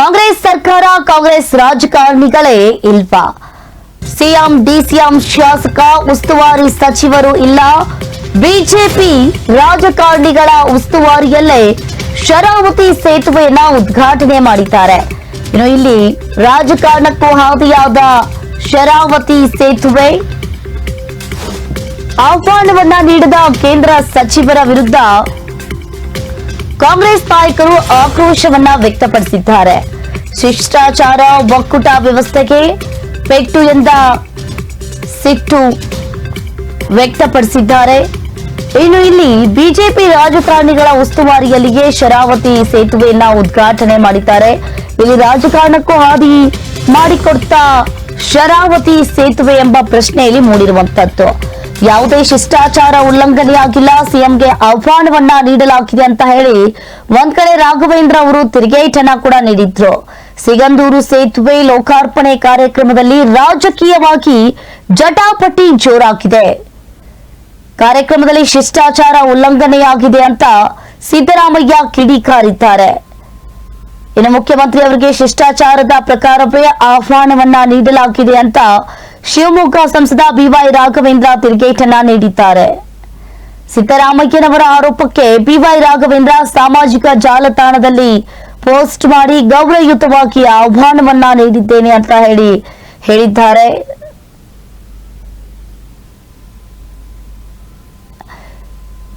ಕಾಂಗ್ರೆಸ್ ಸರ್ಕಾರ, ಕಾಂಗ್ರೆಸ್ ರಾಜಕಾರಣಿಗಳೇ ಇಲ್ವಾ? CM, DCM ಶಾಸಕ, ಉಸ್ತುವಾರಿ ಸಚಿವರು ಇಲ್ಲ. ಬಿಜೆಪಿ ರಾಜಕಾರಣಿಗಳ ಉಸ್ತುವಾರಿಯಲ್ಲೇ ಶರಾವತಿ ಸೇತುವೆಯನ್ನ ಉದ್ಘಾಟನೆ ಮಾಡಿದ್ದಾರೆ. ಇನ್ನು ಇಲ್ಲಿ ರಾಜಕಾರಣಕ್ಕೂ ಹಾದಿಯಾದ ಶರಾವತಿ ಸೇತುವೆ ಆಹ್ವಾನವನ್ನ ನೀಡಿದ ಕೇಂದ್ರ ಸಚಿವರ ವಿರುದ್ಧ ಕಾಂಗ್ರೆಸ್ ನಾಯಕರು ಆಕ್ರೋಶವನ್ನ ವ್ಯಕ್ತಪಡಿಸಿದ್ದಾರೆ. ಶಿಷ್ಟಾಚಾರ, ಒಕ್ಕೂಟ ವ್ಯವಸ್ಥೆಗೆ ಪೆಟ್ಟು ಎಂದ ಸಿಟ್ಟು ವ್ಯಕ್ತಪಡಿಸಿದ್ದಾರೆ. ಇನ್ನು ಇಲ್ಲಿ ಬಿಜೆಪಿ ರಾಜಕಾರಣಿಗಳ ಉಸ್ತುವಾರಿಯಲ್ಲಿಯೇ ಶರಾವತಿ ಸೇತುವೆಯನ್ನ ಉದ್ಘಾಟನೆ ಮಾಡಿದ್ದಾರೆ. ಇಲ್ಲಿ ರಾಜಕಾರಣಕ್ಕೂ ಹಾದಿ ಮಾಡಿಕೊಡ್ತಾ ಶರಾವತಿ ಸೇತುವೆ ಎಂಬ ಪ್ರಶ್ನೆಯಲ್ಲಿ ಮೂಡಿರುವಂತದ್ದು. ಯಾವುದೇ ಶಿಷ್ಟಾಚಾರ ಉಲ್ಲಂಘನೆಯಾಗಿಲ್ಲ. ಸಿಎಂಗೆ ಆಹ್ವಾನವನ್ನ ನೀಡಲಾಗಿದೆ ಅಂತ ಹೇಳಿ ಒಂದ್ ಕಡೆ ರಾಘವೇಂದ್ರ ಅವರು ತಿರುಗೇಟನ ಕೂಡ ನೀಡಿದ್ರು. ಸಿಗಂದೂರು ಸೇತುವೆ ಲೋಕಾರ್ಪಣೆ ಕಾರ್ಯಕ್ರಮದಲ್ಲಿ ರಾಜಕೀಯವಾಗಿ ಜಟಾಪಟಿ ಜೋರಾಗಿದೆ. ಕಾರ್ಯಕ್ರಮದಲ್ಲಿ ಶಿಷ್ಟಾಚಾರ ಉಲ್ಲಂಘನೆಯಾಗಿದೆ ಅಂತ ಸಿದ್ದರಾಮಯ್ಯ ಕಿಡಿಕಾರಿದ್ದಾರೆ. ಇನ್ನು ಮುಖ್ಯಮಂತ್ರಿ ಅವರಿಗೆ ಶಿಷ್ಟಾಚಾರದ ಪ್ರಕಾರವೇ ಆಹ್ವಾನವನ್ನ ನೀಡಲಾಗಿದೆ ಅಂತ ಶಿವಮೊಗ್ಗ ಸಂಸದ ಬಿವೈ ರಾಘವೇಂದ್ರ ತಿರುಗೇಟನ್ನ ನೀಡಿದ್ದಾರೆ. ಸಿದ್ದರಾಮಯ್ಯನವರ ಆರೋಪಕ್ಕೆ ಬಿವೈ ರಾಘವೇಂದ್ರ ಸಾಮಾಜಿಕ ಜಾಲತಾಣದಲ್ಲಿ ಪೋಸ್ಟ್ ಮಾಡಿ ಗೌರವಯುತವಾಗಿ ಆಹ್ವಾನವನ್ನ ನೀಡಿದ್ದೇನೆ ಅಂತ ಹೇಳಿ ಹೇಳಿದ್ದಾರೆ.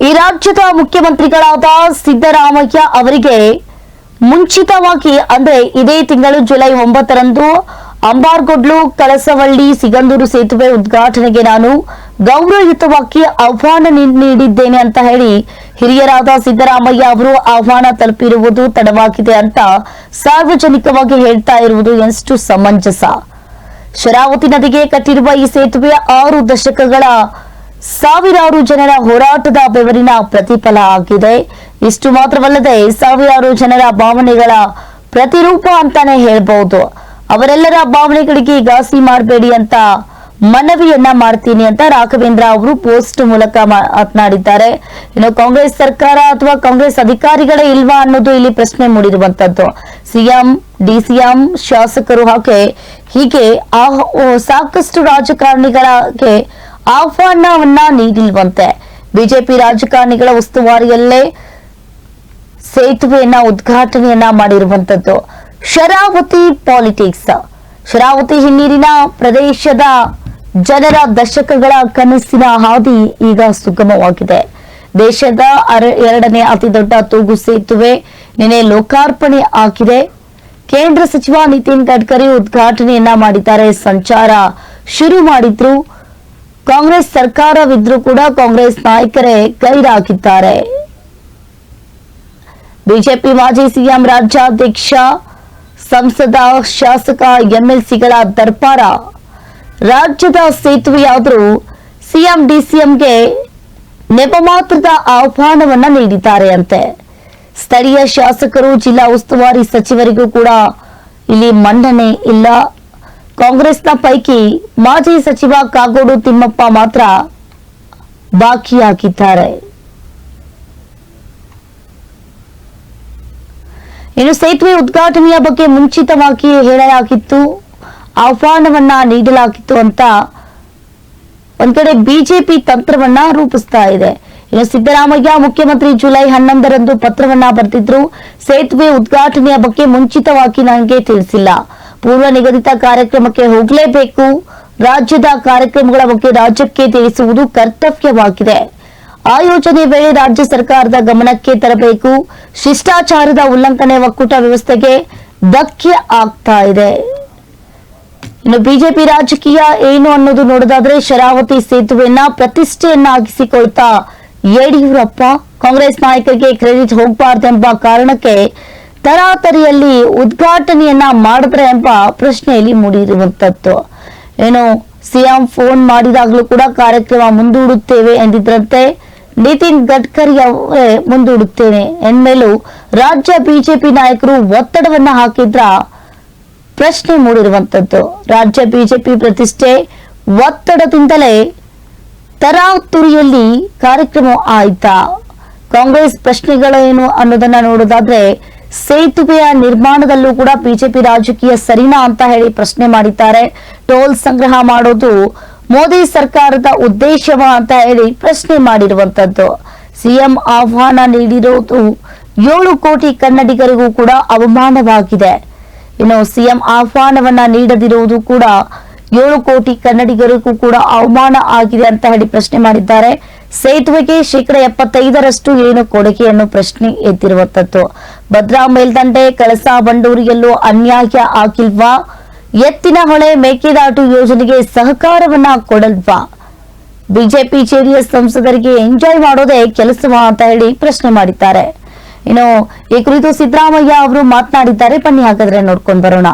ಈ ರಾಜ್ಯದ ಮುಖ್ಯಮಂತ್ರಿಗಳಾದ ಸಿದ್ದರಾಮಯ್ಯ ಅವರಿಗೆ ಮುಂಚಿತವಾಗಿ ಅಂದ್ರೆ ಇದೇ ತಿಂಗಳು ಜುಲೈ ಒಂಬತ್ತರಂದು ಅಂಬಾರ್ಗೊಡ್ಲು, ಕಳಸವಳ್ಳಿ, ಸಿಗಂದೂರು ಸೇತುವೆ ಉದ್ಘಾಟನೆಗೆ ನಾನು ಗೌರವಯುತವಾಗಿ ಆಹ್ವಾನ ನೀಡಿದ್ದೇನೆ ಅಂತ ಹೇಳಿ ಹಿರಿಯರಾದ ಸಿದ್ದರಾಮಯ್ಯ ಅವರು ಆಹ್ವಾನ ತಲುಪಿರುವುದು ತಡವಾಗಿದೆ ಅಂತ ಸಾರ್ವಜನಿಕವಾಗಿ ಹೇಳ್ತಾ ಇರುವುದು ಎಷ್ಟು ಸಮಂಜಸ. ಶರಾವತಿ ನದಿಗೆ ಕಟ್ಟಿರುವ ಈ ಸೇತುವೆ ಆರು ದಶಕಗಳ ಸಾವಿರಾರು ಜನರ ಹೋರಾಟದ ಬೆವರಿನ ಪ್ರತಿಫಲ ಆಗಿದೆ. ಇಷ್ಟು ಮಾತ್ರವಲ್ಲದೆ ಸಾವಿರಾರು ಜನರ ಭಾವನೆಗಳ ಪ್ರತಿರೂಪ ಅಂತಾನೆ ಹೇಳ್ಬಹುದು. ಅವರೆಲ್ಲರ ಭಾವನೆಗಳಿಗೆ ಗಾಸಿ ಮಾಡಬೇಡಿ ಅಂತ ಮನವಿಯನ್ನ ಮಾಡ್ತೀನಿ ಅಂತ ರಾಘವೇಂದ್ರ ಅವರು ಪೋಸ್ಟ್ ಮೂಲಕ ಮಾತನಾಡಿದ್ದಾರೆ. ಇನ್ನು ಕಾಂಗ್ರೆಸ್ ಸರ್ಕಾರ ಅಥವಾ ಕಾಂಗ್ರೆಸ್ ಅಧಿಕಾರಿಗಳೇ ಇಲ್ವಾ ಅನ್ನೋದು ಇಲ್ಲಿ ಪ್ರಶ್ನೆ ಮೂಡಿರುವಂತದ್ದು. ಸಿಎಂ, ಡಿಸಿಎಂ, ಶಾಸಕರು ಹಾಗೆ ಹೀಗೆ ಸಾಕಷ್ಟು ರಾಜಕಾರಣಿಗಳಿಗೆ ಆಹ್ವಾನವನ್ನ ನೀಡಿಲ್ವಂತೆ. ಬಿಜೆಪಿ ರಾಜಕಾರಣಿಗಳ ಉಸ್ತುವಾರಿಯಲ್ಲೇ ಸೇತುವೆಯನ್ನ, ಉದ್ಘಾಟನೆಯನ್ನ ಮಾಡಿರುವಂತದ್ದು. ಶರಾವತಿ ಪಾಲಿಟಿಕ್ಸ್. ಶರಾವತಿ ಹಿನ್ನೀರಿನ ಪ್ರದೇಶದ ಜನರ ದಶಕಗಳ ಕನಸಿನ ಹಾದಿ ಈಗ ಸುಗಮವಾಗಿದೆ. ದೇಶದ ಎರಡನೇ ಅತಿ ದೊಡ್ಡ ತೂಗು ಸೇತುವೆ ನಿನ್ನೆ ಲೋಕಾರ್ಪಣೆ ಆಗಿದೆ. ಕೇಂದ್ರ ಸಚಿವ ನಿತಿನ್ ಗಡ್ಕರಿ ಉದ್ಘಾಟನೆಯನ್ನ ಮಾಡಿದ್ದಾರೆ. ಸಂಚಾರ ಶುರು ಮಾಡಿದ್ರು. ಕಾಂಗ್ರೆಸ್ ಸರ್ಕಾರವಿದ್ರೂ ಕೂಡ ಕಾಂಗ್ರೆಸ್ ನಾಯಕರೇ ಗೈರಾಗಿದ್ದಾರೆ. ಬಿಜೆಪಿ ಮಾಜಿ ಸಿಎಂ ರಾಜ್ಯಾಧ್ಯಕ್ಷ ಸಂಸದ ಶಾಸಕ ಎಂಎಲ್ಸಿಗಳ ದರ್ಬಾರ. ರಾಜ್ಯದ ಸೇತುವೆಯಾದರೂ ಸಿಎಂ ಡಿಸಿಎಂಗೆ ನೆಪಮಾತ್ರದ ಆಹ್ವಾನವನ್ನ ನೀಡಿದ್ದಾರೆ ಅಂತೆ. ಸ್ಥಳೀಯ ಶಾಸಕರು, ಜಿಲ್ಲಾ ಉಸ್ತುವಾರಿ ಸಚಿವರಿಗೂ ಕೂಡ ಇಲ್ಲಿ ಮನ್ನಣೆ ಇಲ್ಲ. ಕಾಂಗ್ರೆಸ್ನ ಪೈಕಿ ಮಾಜಿ ಸಚಿವ ಕಾಗೋಡು ತಿಮ್ಮಪ್ಪ ಮಾತ್ರ ಬಾಕಿಯಾಗಿದ್ದಾರೆ. ಇನ್ನು ಸೇತುವೆ ಉದ್ಘಾಟನೆಯ ಬಗ್ಗೆ ಮುಂಚಿತವಾಗಿ ಹೇಳಲಾಗಿತ್ತು. ಆಹ್ವಾನವನ್ನ ನೀಡಲಾಗಿತ್ತು ಅಂತ ಒಂದ್ ಕಡೆ ಬಿಜೆಪಿ ತಂತ್ರವನ್ನ ರೂಪಿಸ್ತಾ ಇದೆ. ಇನ್ನು ಸಿದ್ದರಾಮಯ್ಯ ಮುಖ್ಯಮಂತ್ರಿ ಜುಲೈ ಹನ್ನೊಂದರಂದು ಪತ್ರವನ್ನ ಬರೆದಿದ್ರು. ಸೇತುವೆ ಉದ್ಘಾಟನೆಯ ಬಗ್ಗೆ ಮುಂಚಿತವಾಗಿ ನನಗೆ ತಿಳಿಸಿಲ್ಲ. ಪೂರ್ವ ನಿಗದಿತ ಕಾರ್ಯಕ್ರಮಕ್ಕೆ ಹೋಗಲೇಬೇಕು. ರಾಜ್ಯದ ಕಾರ್ಯಕ್ರಮಗಳ ಬಗ್ಗೆ ರಾಜ್ಯಕ್ಕೆ ತಿಳಿಸುವುದು ಕರ್ತವ್ಯವಾಗಿದೆ. ಆ ಯೋಜನೆ ವೇಳೆ ರಾಜ್ಯ ಸರ್ಕಾರದ ಗಮನಕ್ಕೆ ತರಬೇಕು. ಶಿಷ್ಟಾಚಾರದ ಉಲ್ಲಂಘನೆ ಒಕ್ಕೂಟ ವ್ಯವಸ್ಥೆಗೆ ಧಕ್ಕೆ ಆಗ್ತಾ ಇದೆ. ಇನ್ನು ಬಿಜೆಪಿ ರಾಜಕೀಯ ಏನು ಅನ್ನೋದು ನೋಡೋದಾದ್ರೆ ಶರಾವತಿ ಸೇತುವೆಯನ್ನ ಪ್ರತಿಷ್ಠೆಯನ್ನಾಗಿಸಿಕೊಳ್ತಾ ಯಡಿಯೂರಪ್ಪ ಕಾಂಗ್ರೆಸ್ ನಾಯಕರಿಗೆ ಕ್ರೆಡಿಟ್ ಹೋಗಬಾರ್ದೆಂಬ ಕಾರಣಕ್ಕೆ ತರಾತರಿಯಲ್ಲಿ ಉದ್ಘಾಟನೆಯನ್ನ ಮಾಡಿದ್ರೆ ಎಂಬ ಪ್ರಶ್ನೆಯಲ್ಲಿ ಮೂಡಿರುವಂತದ್ದು. ಏನು ಸಿಎಂ ಫೋನ್ ಮಾಡಿದಾಗಲೂ ಕೂಡ ಕಾರ್ಯಕ್ರಮ ಮುಂದೂಡುತ್ತೇವೆ ಎಂದಿದ್ರಂತೆ ನಿತಿನ್ ಗಡ್ಕರಿ ಅವರೇ ಮುಂದೂಡುತ್ತೇನೆ. ಎಂದ್ಮೇಲೂ ರಾಜ್ಯ ಬಿಜೆಪಿ ನಾಯಕರು ಒತ್ತಡವನ್ನ ಹಾಕಿದ್ರ ಪ್ರಶ್ನೆ ಮೂಡಿರುವಂತದ್ದು. ರಾಜ್ಯ ಬಿಜೆಪಿ ಪ್ರತಿಷ್ಠೆ ಒತ್ತಡದಿಂದಲೇ ತರಾತುರಿಯಲ್ಲಿ ಕಾರ್ಯಕ್ರಮ ಆಯ್ತಾ. ಕಾಂಗ್ರೆಸ್ ಪ್ರಶ್ನೆಗಳೇನು ಅನ್ನೋದನ್ನ ನೋಡೋದಾದ್ರೆ ಸೇತುವೆಯ ನಿರ್ಮಾಣದಲ್ಲೂ ಕೂಡ ಬಿಜೆಪಿ ರಾಜಕೀಯ ಸರಿನಾ ಅಂತ ಹೇಳಿ ಪ್ರಶ್ನೆ ಮಾಡಿದ್ದಾರೆ. ಟೋಲ್ ಸಂಗ್ರಹ ಮಾಡೋದು ಮೋದಿ ಸರ್ಕಾರದ ಉದ್ದೇಶವ ಅಂತ ಹೇಳಿ ಪ್ರಶ್ನೆ ಮಾಡಿರುವಂತದ್ದು. ಸಿಎಂ ಆಹ್ವಾನ ನೀಡಿರುವುದು ಏಳು ಕೋಟಿ ಕನ್ನಡಿಗರಿಗೂ ಕೂಡ ಅವಮಾನವಾಗಿದೆ. ಇನ್ನು ಸಿಎಂ ಆಹ್ವಾನವನ್ನ ನೀಡದಿರುವುದು ಕೂಡ ಏಳು ಕೋಟಿ ಕನ್ನಡಿಗರಿಗೂ ಕೂಡ ಅವಮಾನ ಆಗಿದೆ ಅಂತ ಹೇಳಿ ಪ್ರಶ್ನೆ ಮಾಡಿದ್ದಾರೆ. ಸೇತುವೆಗೆ ಶೇಕಡ ಎಪ್ಪತ್ತೈದರಷ್ಟು ಏನು ಕೊಡುಗೆಯನ್ನು ಪ್ರಶ್ನೆ ಎದ್ದಿರುವಂತದ್ದು ಭದ್ರಾ ಮೇಲ್ದಂಡೆ ಕಳಸಾ ಬಂಡೂರಿಯಲ್ಲೂ ಅನ್ಯಾಯ ಆಗಿಲ್ವಾ? ಎತ್ತಿನ ಹೊಳೆ ಮೇಕೆದಾಟು ಯೋಜನೆಗೆ ಸಹಕಾರವನ್ನ ಕೊಡಲ್ವಾ? ಬಿಜೆಪಿ ಜೆಡಿಎಸ್ ಸಂಸದರಿಗೆ ಎಂಜಾಯ್ ಮಾಡೋದೇ ಕೆಲಸವಾ ಅಂತ ಹೇಳಿ ಪ್ರಶ್ನೆ ಮಾಡಿದ್ದಾರೆ. ಇನ್ನು ಈ ಕುರಿತು ಸಿದ್ದರಾಮಯ್ಯ ಅವರು ಮಾತನಾಡಿದ್ದಾರೆ. ಬನ್ನಿ ಹಾಗಾದ್ರೆ ನೋಡ್ಕೊಂಡ್ ಬರೋಣ.